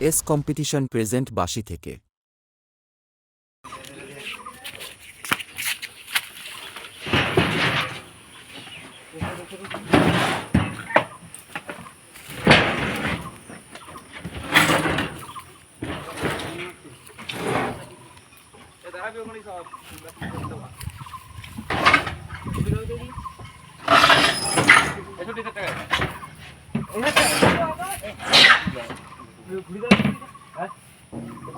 S competition present বাসি থেকে। ঘুরি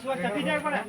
小皮筋过来。